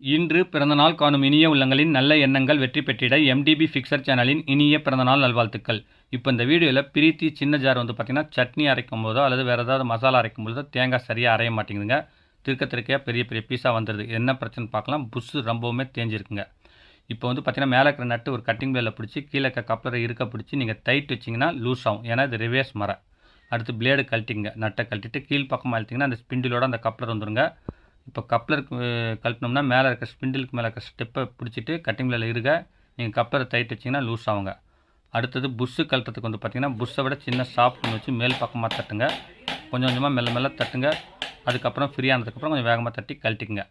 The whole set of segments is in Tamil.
இன்று பிறந்தநாள் காணும் இனிய உள்ளங்களின் நல்ல எண்ணங்கள் வெற்றி பெற்றிட எம்டிபி ஃபிக்சர் சேனலின் இனிய பிறந்தநாள் நல்வாழ்த்துக்கள். இப்போ இந்த வீடியோவில் பிரீத்தி சின்ன ஜார் வந்து பார்த்திங்கன்னா சட்னி அரைக்கும் போதோ அல்லது வேறு ஏதாவது மசாலா அரைக்கும் போதோ தேங்காய் சரியாக அரைய மாட்டேங்குதுங்க. திருக்க திருக்கையாக பெரிய பெரிய பீஸாக வந்துடுது. என்ன பிரச்சனை பார்க்கலாம். புஷ்ஷு ரொம்பவுமே தேஞ்சிருக்குங்க. இப்போ வந்து பார்த்திங்கன்னா மேலே இருக்கிற நட்டு ஒரு கட்டிங் பிளேடில் பிடிச்சி கீழே இருக்க கப்ளரை இருக்க பிடிச்சி நீங்கள் டைட் வச்சிங்கன்னா லூஸ் ஆகும். ஏன்னா இது ரிவேஸ் மரம் அடுத்து பிளேடு கழட்டிங்க நட்டை கழட்டிட்டு கீழ் பக்கமாக அழுத்திங்கன்னா அந்த ஸ்பிண்டிலோட அந்த கப்ளர் வந்துருங்க. இப்போ கப்ளருக்கு கழட்டினோம்னா மேலே இருக்க ஸ்பிண்டிலுக்கு மேலே இருக்க ஸ்டெப்பை பிடிச்சிட்டு கட்டிங் மேலே இருக்க நீங்கள் கப்ளரை டைட் வச்சிங்கன்னா லூஸ் ஆகுங்க. அடுத்தது புஷ்ஷு கழட்டத்துக்கு வந்து பார்த்திங்கன்னா புஷ்ஷை விட சின்ன சாஃப்ட் ஒன்று வச்சு மேல் பக்கமாக தட்டுங்க. கொஞ்சம் கொஞ்சமாக மெல்ல மெல்ல தட்டுங்க. அதுக்கப்புறம் ஃப்ரீயானதுக்கப்புறம் கொஞ்சம் வேகமாக தட்டி கழட்டிக்குங்க.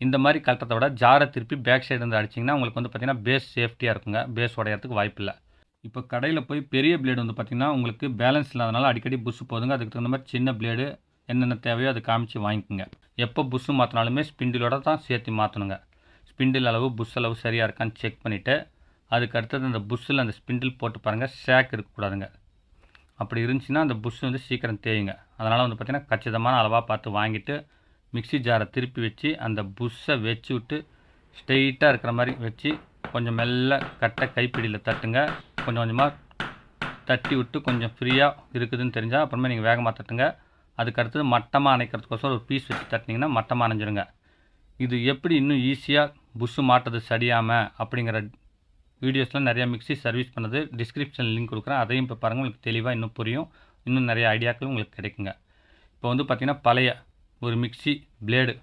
இந்த மாதிரி கழட்டத்தை விட ஜாரை திருப்பி பேக் சைடு இருந்து அடிச்சிங்கன்னா உங்களுக்கு வந்து பார்த்திங்கன்னா பேஸ் சேஃப்டியாக இருக்குங்க. பேஸ் உடையறதுக்கு வாய்ப்பு இல்லை. இப்போ கடையில் போய் பெரிய பிளேடு வந்து பார்த்திங்கன்னா உங்களுக்கு பேலன்ஸ் இல்லாதனால அடிக்கடி புஷ் போதுங்க. அதுக்கு தகுந்த மாதிரி சின்ன பிளேடு என்னென்ன தேவையோ அதை காமிச்சு வாங்கிக்கோங்க. எப்போ புஷ்ஷு மாற்றினாலுமே ஸ்பிண்டிலோட தான் சேர்த்து மாற்றணுங்க. ஸ்பிண்டில் அளவு புஷ் அளவு சரியாக இருக்கான்னு செக் பண்ணிவிட்டு அதுக்கு அடுத்தது அந்த புஷ்ஷில் அந்த ஸ்பிண்டில் போட்டு பாருங்கள் ஷேக் இருக்கக்கூடாதுங்க. அப்படி இருந்துச்சுன்னா அந்த புஷ் வந்து சீக்கிரம் தேயுங்க. அதனால் வந்து பார்த்திங்கன்னா கச்சிதமான அளவாக பார்த்து வாங்கிட்டு மிக்ஸி ஜாரை திருப்பி வச்சு அந்த புஷ்ஷை வச்சு விட்டு ஸ்ட்ரெயிட்டாக இருக்கிற மாதிரி வச்சு கொஞ்சம் மெல்ல கட்டை கைப்பிடியில் தட்டுங்க. கொஞ்சம் கொஞ்சமாக தட்டி விட்டு கொஞ்சம் ஃப்ரீயாக இருக்குதுன்னு தெரிஞ்சால் அப்புறமே நீங்கள் வேகமாக தட்டுங்க. அதுக்கு அடுத்தது மட்டமாக அணைக்கிறதுக்கோசரம் ஒரு பீஸ் வச்சு தட்டினீங்கன்னா மட்டமாக அணைஞ்சிருங்க. இது எப்படி இன்னும் ஈஸியாக புஷ்ஷு மாட்டுறது சரியாமல் அப்படிங்கிற வீடியோஸ்லாம் நிறையா மிக்ஸி சர்வீஸ் பண்ணது. டிஸ்கிரிப்ஷன் லிங்க் கொடுக்குறேன். அதையும் இப்போ பாருங்கள் உங்களுக்கு தெளிவாக இன்னும் புரியும். இன்னும் நிறைய ஐடியாக்கள் உங்களுக்கு கிடைக்குங்க. இப்போ வந்து பார்த்திங்கன்னா பழைய ஒரு மிக்ஸி பிளேடு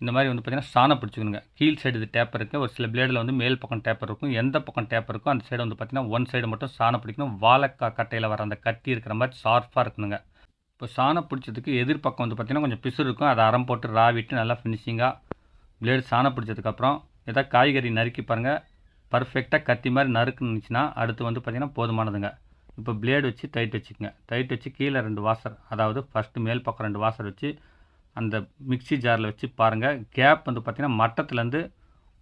இந்த மாதிரி வந்து பார்த்திங்கன்னா சாணம் பிடிச்சிக்கணுங்க. கீழ் சைடு இது டேப்பர் இருக்குது ஒரு சில பிளேடில் வந்து மேல் பக்கம் டேப்பர் இருக்கும். எந்த பக்கம் டேப்பர் இருக்கோ அந்த சைடு வந்து பார்த்திங்கன்னா ஒன் சைடு மட்டும் சாணம் பிடிக்கணும். வாழைக்காய் கட்டையில் வர அந்த கட்டி இருக்கிற மாதிரி ஷார்ப்பாக இருக்கணுங்க. இப்போ சாணம் பிடிச்சதுக்கு எதிர்பக்கம் வந்து பார்த்திங்கன்னா கொஞ்சம் பிசு இருக்கும். அதை அறம் போட்டு ராவிட்டு நல்லா ஃபினிஷிங்காக பிளேடு சாணம் பிடிச்சதுக்கப்புறம் எதாவது காய்கறி நறுக்கி பாருங்கள் பர்ஃபெக்டாக கத்தி மாதிரி நறுக்குனுச்சுன்னா அடுத்து வந்து பார்த்திங்கன்னா போதுமானதுங்க. இப்போ பிளேடு வச்சு டைட் வச்சுக்கோங்க. டைட் வச்சு கீழே ரெண்டு வாசர் அதாவது ஃபஸ்ட்டு மேல் பக்கம் ரெண்டு வாசர் வச்சு அந்த மிக்ஸி ஜாரில் வச்சு பாருங்கள் கேப் வந்து பார்த்திங்கன்னா மட்டத்துலேருந்து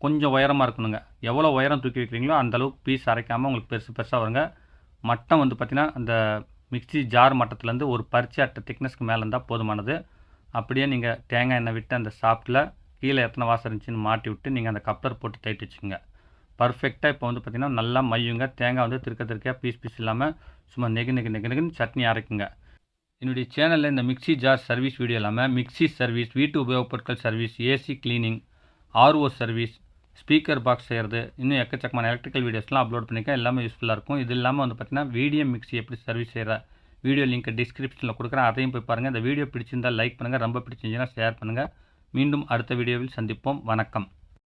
கொஞ்சம் உயரமாக இருக்கணுங்க. எவ்வளோ உயரம் தூக்கி வைக்கிறீங்களோ அந்தளவுக்கு பீஸ் அரைக்காமல் உங்களுக்கு பெருசு பெருசாக வருங்க. மட்டம் வந்து பார்த்திங்கன்னா அந்த மிக்ஸி ஜார் மட்டத்துலேருந்து ஒரு பரிச்சு அட்டை திக்னஸ்க்கு மேலே இருந்தால் போதுமானது. அப்படியே நீங்கள் தேங்காய் எண்ணெய் விட்டு அந்த சாப்பிட்டில் கீழே எத்தனை வாசம் இருந்துச்சுன்னு மாட்டி விட்டு நீங்கள் அந்த கப்ளர் போட்டு தைட்டு வச்சுங்க பர்ஃபெக்டாக இப்போ வந்து பார்த்திங்கன்னா நல்லா மையுங்க. தேங்காய் வந்து திருக்க திருக்கையாக பீஸ் பீஸ் இல்லாமல் சும்மா நெகு நெகு நெகு நெகுன்னு சட்னி அரைக்குங்க. என்னுடைய சேனலில் இந்த மிக்ஸி ஜார் சர்வீஸ் வீடியோ இல்லாமல் மிக்ஸி சர்வீஸ் வீட்டு உபயோகப் பொருட்கள் service AC cleaning RO service speaker box செய்கிறது இன்னும் எக்கச்சக்கமான எலக்ட்ரிக்கல் வீடியோஸ்லாம் அப்லோட் பண்ணியிருக்கேன். எல்லாமே யூஸ்ஃபுல்லாக இருக்கும். இது இல்லாமல் வந்து பார்த்திங்கன்னா வீடியோ மிக்ஸி எப்படி சர்வீஸ் செய்கிற வீடியோ லிங்க் டிஸ்கிரிப்ஷனில் கொடுக்குறேன். அதையும் போய் பாருங்கள் இந்த வீடியோ பிடிச்சிருந்தால் லைக் பண்ணுங்கள் ரொம்ப பிடிச்சிருந்துச்சுன்னா ஷேர் பண்ணுங்கள் மீண்டும் அடுத்த வீடியோவில் சந்திப்போம். வணக்கம்.